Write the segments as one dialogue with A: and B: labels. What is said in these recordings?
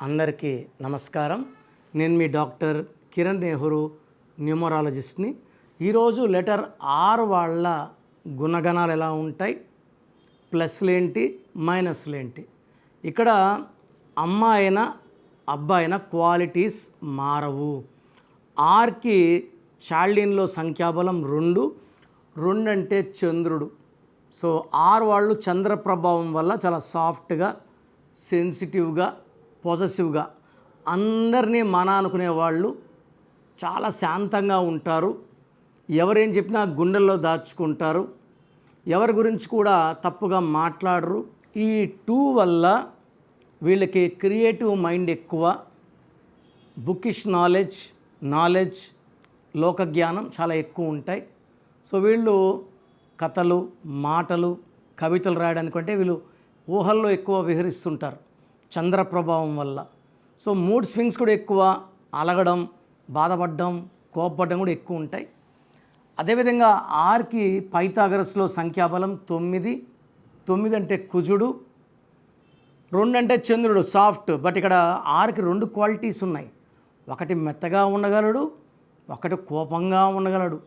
A: అందరికీ నమస్కారం. నేను మీ డాక్టర్ కిరణ్ నెహ్రూ న్యూమరాలజిస్ట్ని. ఈరోజు లెటర్ ఆర్ వాళ్ళ గుణగణాలు ఎలా ఉంటాయి? ప్లస్లేంటి మైనస్లేంటి ఇక్కడ అమ్మాయిన అబ్బాయిన క్వాలిటీస్ మారవు. ఆర్కి చాల్డిన్లో సంఖ్యాబలం రెండు రెండు అంటే చంద్రుడు. సో ఆర్ వాళ్ళు చంద్ర ప్రభావం వల్ల చాలా సాఫ్ట్గా సెన్సిటివ్గా పొజెసివ్గా అందరినీ మన అనుకునే వాళ్ళు చాలా శాంతంగా ఉంటారు. ఎవరేం చెప్పినా గుండెల్లో దాచుకుంటారు. ఎవరి గురించి కూడా తప్పుగా మాట్లాడరు. ఈ టూ వల్ల వీళ్ళకి క్రియేటివ్ మైండ్ ఎక్కువ బుకిష్ నాలెడ్జ్ నాలెడ్జ్ లోకజ్ఞానం చాలా ఎక్కువ ఉంటాయి. సో వీళ్ళు కథలు మాటలు కవితలు రాయడానికి అంటే వీళ్ళు ఊహల్లో ఎక్కువ విహరిస్తుంటారు. చంద్ర ప్రభావం వల్ల. సో మూడ్ స్వింగ్స్ కూడా ఎక్కువ అలగడం బాధపడడం కోపపడడం కూడా ఎక్కువ ఉంటాయి. అదేవిధంగా ఆర్కి పైతాగరస్లో సంఖ్యాబలం తొమ్మిది తొమ్మిది అంటే కుజుడు రెండు అంటే చంద్రుడు సాఫ్ట్. బట్ ఇక్కడ ఆర్కి రెండు క్వాలిటీస్ ఉన్నాయి. ఒకటి మెత్తగా ఉండగలడు ఒకటి కోపంగా ఉండగలడు.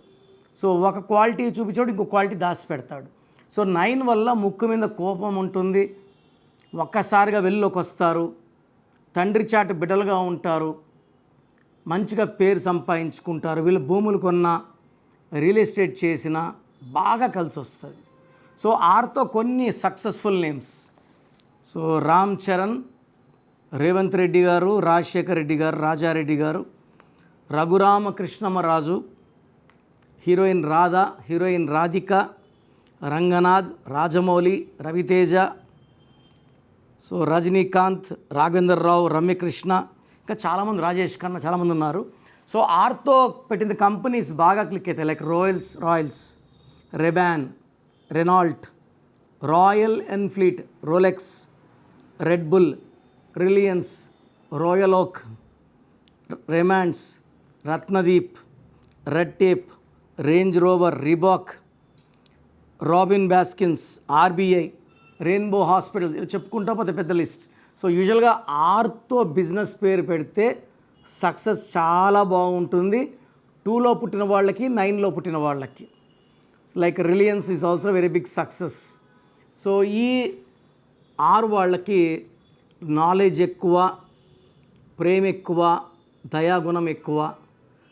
A: సో ఒక క్వాలిటీ చూపించాడు ఇంకో క్వాలిటీ దాచిపెడతాడు. సో నైన్ వల్ల ముక్కు మీద కోపం ఉంటుంది ఒక్కసారిగా వెళ్ళిలోకి వస్తారు. తండ్రి చాటు బిడ్డలుగా ఉంటారు. మంచిగా పేరు సంపాదించుకుంటారు. వీళ్ళు భూములు కొన్నా రియల్ ఎస్టేట్ చేసినా బాగా కలిసి వస్తుంది. సో ఆర్తో కొన్ని successful names. So Ram Charan Revanth Reddy గారు రాజశేఖర్ రెడ్డి గారు రాజారెడ్డి గారు Raghurama Krishnam Raju heroine Radha heroine Radhika Ranganath Rajamouli Ravi Teja so Rajinikanth Raghavender Rao Ramya Krishna ఇంకా చాలామంది రాజేష్ ఖన్నా చాలామంది ఉన్నారు. సో ఆర్తో పెట్టిన కంపెనీస్ బాగా క్లిక్ అవుతాయి. Like royals royals Ray-Ban Renault Royal Enfield Rolex Red Bull Reliance Royal Oak Raymonds Ratnadeep Red Tape Range Rover Reebok Robin Baskins RBI Rainbow hospital ఇలా చెప్పుకుంటా పోతే పెద్ద లిస్ట్. సో యూజువల్గా ఆర్తో బిజినెస్ పేరు పెడితే సక్సెస్ చాలా బాగుంటుంది. టూలో పుట్టిన వాళ్ళకి నైన్లో పుట్టిన వాళ్ళకి. Like Reliance is also very big success so ఈ ఆరు వాళ్ళకి నాలెడ్జ్ ఎక్కువ ప్రేమ ఎక్కువ దయాగుణం ఎక్కువ.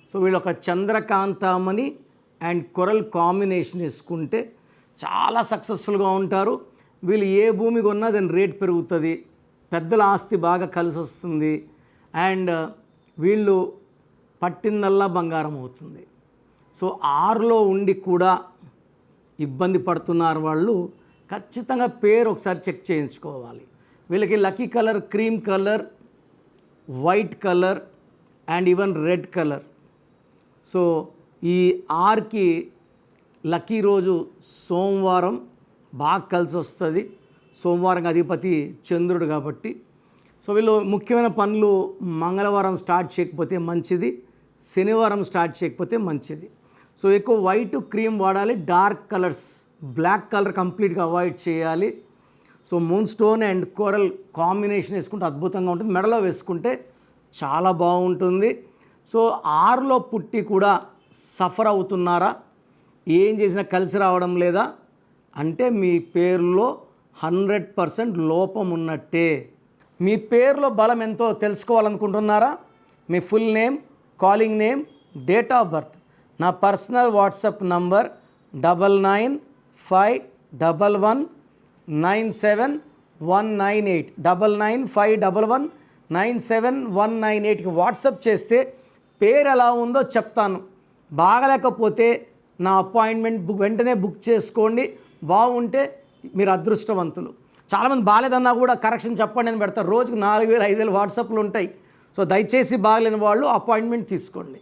A: సో వీళ్ళు ఒక చంద్రకాంతమని అండ్ కొరల్ కాంబినేషన్ వేసుకుంటే చాలా సక్సెస్ఫుల్గా ఉంటారు. వీళ్ళు ఏ భూమి కొన్నా దాని రేట్ పెరుగుతుంది. పెద్దల ఆస్తి బాగా కలిసి వస్తుంది అండ్ వీళ్ళు పట్టిందల్లా బంగారం అవుతుంది. సో ఆరులో ఉండి కూడా ఇబ్బంది పడుతున్నారు వాళ్ళు. ఖచ్చితంగా పేరు ఒకసారి చెక్ చేయించుకోవాలి. వీళ్ళకి lucky colour cream colour white colour and even red colour. So ఈ ఆర్కి లక్కీ రోజు సోమవారం బాగా కలిసి వస్తుంది. సోమవారం అధిపతి చంద్రుడు కాబట్టి. సో వీళ్ళు ముఖ్యమైన పనులు మంగళవారం స్టార్ట్ చేయకపోతే మంచిది. శనివారం స్టార్ట్ చేయకపోతే మంచిది. సో ఎక్కువ వైట్ క్రీమ్ వాడాలి. డార్క్ కలర్స్ బ్లాక్ కలర్ కంప్లీట్గా అవాయిడ్ చేయాలి. So moonstone and coral combination వేసుకుంటే అద్భుతంగా ఉంటుంది. మెడలో వేసుకుంటే చాలా బాగుంటుంది. సో ఆరులో పుట్టి కూడా సఫర్ అవుతున్నారా? ఏం చేసినా కలిసి రావడం లేదా? అంటే మీ పేరులో హండ్రెడ్ పర్సెంట్ లోపం ఉన్నట్టే. మీ పేరులో బలం ఎంతో తెలుసుకోవాలనుకుంటున్నారా? మీ full name calling name date of birth. నా personal WhatsApp number double nine five double one nine seven one nine eight double nine five double one nine seven one nine ఎయిట్కి WhatsApp చేస్తే పేరు ఎలా ఉందో చెప్తాను. బాగలేకపోతే నా అపాయింట్మెంట్ బుక్ వెంటనే book చేసుకోండి. బాగుంటే మీరు అదృష్టవంతులు. చాలామంది బాగాలేదన్నా కూడా కరెక్షన్ చెప్పండి అని పెడతారు. రోజుకు నాలుగు వేలు ఐదు వేలు వాట్సాప్లు ఉంటాయి. సో దయచేసి బాగలేని వాళ్ళు అపాయింట్మెంట్ తీసుకోండి.